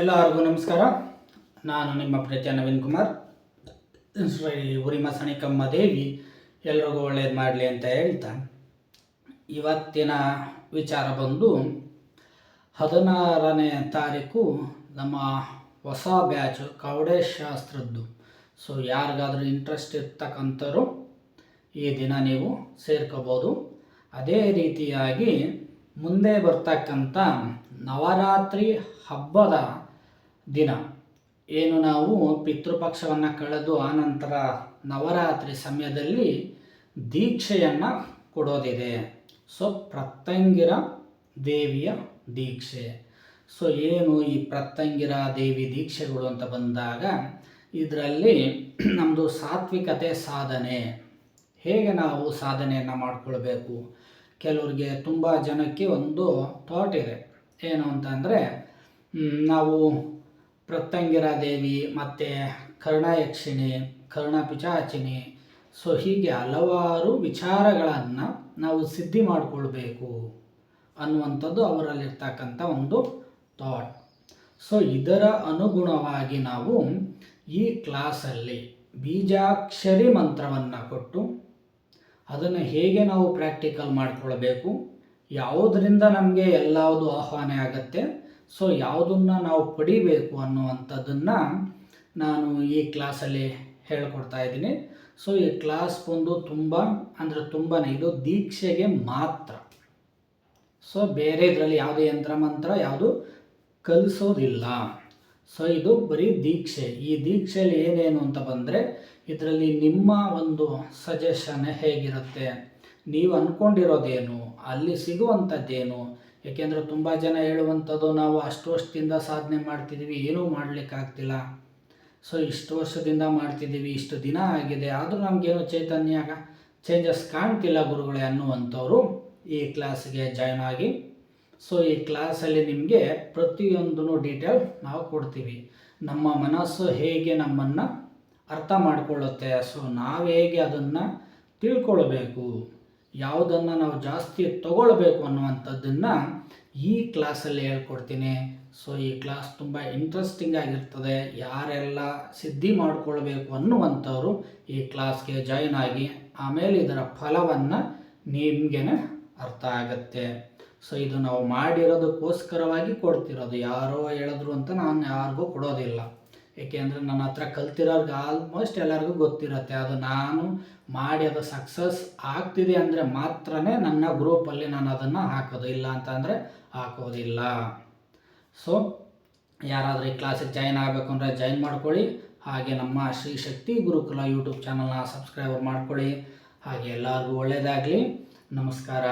ಎಲ್ಲರಿಗೂ ನಮಸ್ಕಾರ. ನಾನು ನಿಮ್ಮ ಪ್ರತಿ ನವೀನ್ ಕುಮಾರ್. ಶ್ರೀ ಉರಿಮ ಸಣಿಕಮ್ಮ ದೇವಿ, ಎಲ್ರಿಗೂ ಒಳ್ಳೇದು ಮಾಡಲಿ ಅಂತ ಹೇಳ್ತಾ. ಇವತ್ತಿನ ವಿಚಾರ ಬಂದು, ಹದಿನಾರನೇ ತಾರೀಕು ನಮ್ಮ ಹೊಸ ಬ್ಯಾಚ್ ಕವಡೆ ಶಾಸ್ತ್ರದ್ದು ಸೊ ಯಾರಿಗಾದ್ರೂ ಇಂಟ್ರೆಸ್ಟ್ ಇರ್ತಕ್ಕಂಥವ್ರು ಈ ದಿನ ನೀವು ಸೇರ್ಕೋಬೋದು. ಅದೇ ರೀತಿಯಾಗಿ ಮುಂದೆ ಬರ್ತಕ್ಕಂಥ ನವರಾತ್ರಿ ಹಬ್ಬದ ದಿನ. ಏನು ನಾವು ಪಿತೃಪಕ್ಷವನ್ನು ಕಳೆದು ಆನಂತರ ನವರಾತ್ರಿ ಸಮಯದಲ್ಲಿ ದೀಕ್ಷೆಯನ್ನು ಕೊಡೋದಿದೆ. ಸೊ ಪ್ರತ್ತಂಗಿರ ದೇವಿಯ ದೀಕ್ಷೆ. ಸೊ, ಏನು ಈ ಪ್ರತ್ಯಂಗಿರ ದೇವಿ ದೀಕ್ಷೆಗಳು ಅಂತ ಬಂದಾಗ ಇದರಲ್ಲಿ ನಮ್ಮದು ಸಾತ್ವಿಕತೆ ಸಾಧನೆ. ಹೇಗೆ ನಾವು ಸಾಧನೆಯನ್ನು ಮಾಡಿಕೊಳ್ಬೇಕು? ಕೆಲವರಿಗೆ ತುಂಬ ಜನಕ್ಕೆ ಒಂದು ಥಾಟ್ ಇದೆ. ಏನು ಅಂತಂದರೆ ನಾವು ಪ್ರತ್ಯಂಗಿರ ದೇವಿ ಮತ್ತು ಕರ್ಣಯಕ್ಷಿಣಿ ಕರ್ಣ ಪಿಚಾಚಿನಿ ಸೊ ಹೀಗೆ ಹಲವಾರು ವಿಚಾರಗಳನ್ನು ನಾವು ಸಿದ್ಧಿ ಮಾಡಿಕೊಳ್ಬೇಕು ಅನ್ನುವಂಥದ್ದು ಅವರಲ್ಲಿರ್ತಕ್ಕಂಥ ಒಂದು ಥಾಟ್ ಸೊ ಇದರ ಅನುಗುಣವಾಗಿ ನಾವು ಈ ಕ್ಲಾಸಲ್ಲಿ ಬೀಜಾಕ್ಷರಿ ಮಂತ್ರವನ್ನು ಕೊಟ್ಟು ಅದನ್ನು ಹೇಗೆ ನಾವು ಪ್ರಾಕ್ಟಿಕಲ್ ಮಾಡ್ಕೊಳ್ಬೇಕು ಯಾವುದರಿಂದ ನಮಗೆ ಎಲ್ಲವುದು ಆಹ್ವಾನ ಆಗುತ್ತೆ? ಸೊ ಯಾವುದನ್ನು ನಾವು ಪಡಿಬೇಕು ಅನ್ನುವಂಥದ್ದನ್ನು ನಾನು ಈ ಕ್ಲಾಸಲ್ಲಿ ಹೇಳ್ಕೊಡ್ತಾ ಇದ್ದೀನಿ. ಸೊ ಈ ಕ್ಲಾಸ್ ಬಂದು ತುಂಬ, ಅಂದರೆ ತುಂಬಾ ಇದು ದೀಕ್ಷೆಗೆ ಮಾತ್ರ. ಸೊ ಬೇರೆ ಇದರಲ್ಲಿ ಯಾವುದೇ ಯಂತ್ರ ಮಂತ್ರ ಯಾವುದು? ಕಲಿಸೋದಿಲ್ಲ. ಸೊ ಇದು ಬರೀ ದೀಕ್ಷೆ. ಈ ದೀಕ್ಷೆಯಲ್ಲಿ ಏನೇನು ಅಂತ ಬಂದರೆ, ಇದರಲ್ಲಿ ನಿಮ್ಮ ಒಂದು ಸಜೆಷನ್ ಹೇಗಿರುತ್ತೆ? ನೀವು ಅಂದ್ಕೊಂಡಿರೋದೇನು ಅಲ್ಲಿ ಸಿಗುವಂಥದ್ದೇನು? ಏಕೆಂದರೆ ತುಂಬ ಜನ ಹೇಳುವಂಥದ್ದು ನಾವು ಅಷ್ಟು ವರ್ಷದಿಂದ ಸಾಧನೆ ಮಾಡ್ತಿದ್ದೀವಿ ಏನೂ ಮಾಡಲಿಕ್ಕಾಗ್ತಿಲ್ಲ. ಸೊ ಇಷ್ಟು ವರ್ಷದಿಂದ ಮಾಡ್ತಿದ್ದೀವಿ ಇಷ್ಟು ದಿನ ಆಗಿದೆ. ಆದರೂ ನಮಗೇನು ಚೈತನ್ಯ ಚೇಂಜಸ್ ಕಾಣ್ತಿಲ್ಲ ಗುರುಗಳೇ ಅನ್ನುವಂಥವ್ರು ಈ ಕ್ಲಾಸ್ಗೆ ಜಾಯ್ನ್ ಆಗಿ. ಸೊ ಈ ಕ್ಲಾಸಲ್ಲಿ ನಿಮಗೆ ಪ್ರತಿಯೊಂದೂ ಡೀಟೇಲ್ ನಾವು ಕೊಡ್ತೀವಿ. ನಮ್ಮ ಮನಸ್ಸು ಹೇಗೆ ನಮ್ಮನ್ನು ಅರ್ಥ ಮಾಡಿಕೊಳ್ಳುತ್ತೆ? ಸೊ ನಾವು ಹೇಗೆ ಅದನ್ನು ತಿಳ್ಕೊಳ್ಬೇಕು? ಯಾವುದನ್ನು ನಾವು ಜಾಸ್ತಿ ತಗೊಳ್ಬೇಕು ಅನ್ನುವಂಥದ್ದನ್ನು ಈ ಕ್ಲಾಸಲ್ಲಿ ಹೇಳ್ಕೊಡ್ತೀನಿ. ಸೊ ಈ ಕ್ಲಾಸ್ ತುಂಬ ಇಂಟ್ರೆಸ್ಟಿಂಗ್ ಆಗಿರ್ತದೆ. ಯಾರೆಲ್ಲ ಸಿದ್ಧಿ ಮಾಡಿಕೊಳ್ಬೇಕು ಅನ್ನುವಂಥವ್ರು ಈ ಕ್ಲಾಸ್ಗೆ ಜಾಯಿನ್ ಆಗಿ ಆಮೇಲೆ ಇದರ ಫಲವನ್ನು ನಿಮಗೆ ಅರ್ಥ ಆಗುತ್ತೆ. ಸೊ ಇದು ನಾವು ಮಾಡಿರೋದಕ್ಕೋಸ್ಕರವಾಗಿ ಕೊಡ್ತಿರೋದು. ಯಾರೋ ಹೇಳಿದ್ರು ಅಂತ ನಾನು ಯಾರಿಗೂ ಕೊಡೋದಿಲ್ಲ. ಏಕೆಂದರೆ ನನ್ನ ಹತ್ರ ಕಲ್ತಿರೋರ್ಗೆ ಆಲ್ಮೋಸ್ಟ್ ಎಲ್ಲರಿಗೂ ಗೊತ್ತಿರುತ್ತೆ. ಅದು ನಾನು ಮಾಡಿ ಅದು ಸಕ್ಸಸ್ ಆಗ್ತಿದೆ ಅಂದರೆ ಮಾತ್ರನೇ ನನ್ನ ಗ್ರೂಪಲ್ಲಿ ನಾನು ಅದನ್ನು ಹಾಕೋದು. ಇಲ್ಲ ಅಂತಂದರೆ ಹಾಕೋದಿಲ್ಲ. ಸೊ ಯಾರಾದರೂ ಈ ಕ್ಲಾಸಿಗೆ ಜಾಯ್ನ್ ಆಗಬೇಕು ಅಂದರೆ ಜಾಯ್ನ್ ಮಾಡ್ಕೊಳ್ಳಿ. ಹಾಗೆ ನಮ್ಮ ಶ್ರೀ ಶಕ್ತಿ ಗುರುಕುಲ ಯೂಟ್ಯೂಬ್ ಚಾನಲ್ನ ಸಬ್ಸ್ಕ್ರೈಬರ್ ಮಾಡ್ಕೊಳ್ಳಿ. ಹಾಗೆ ಎಲ್ಲರಿಗೂ ಒಳ್ಳೆಯದಾಗಲಿ ನಮಸ್ಕಾರ.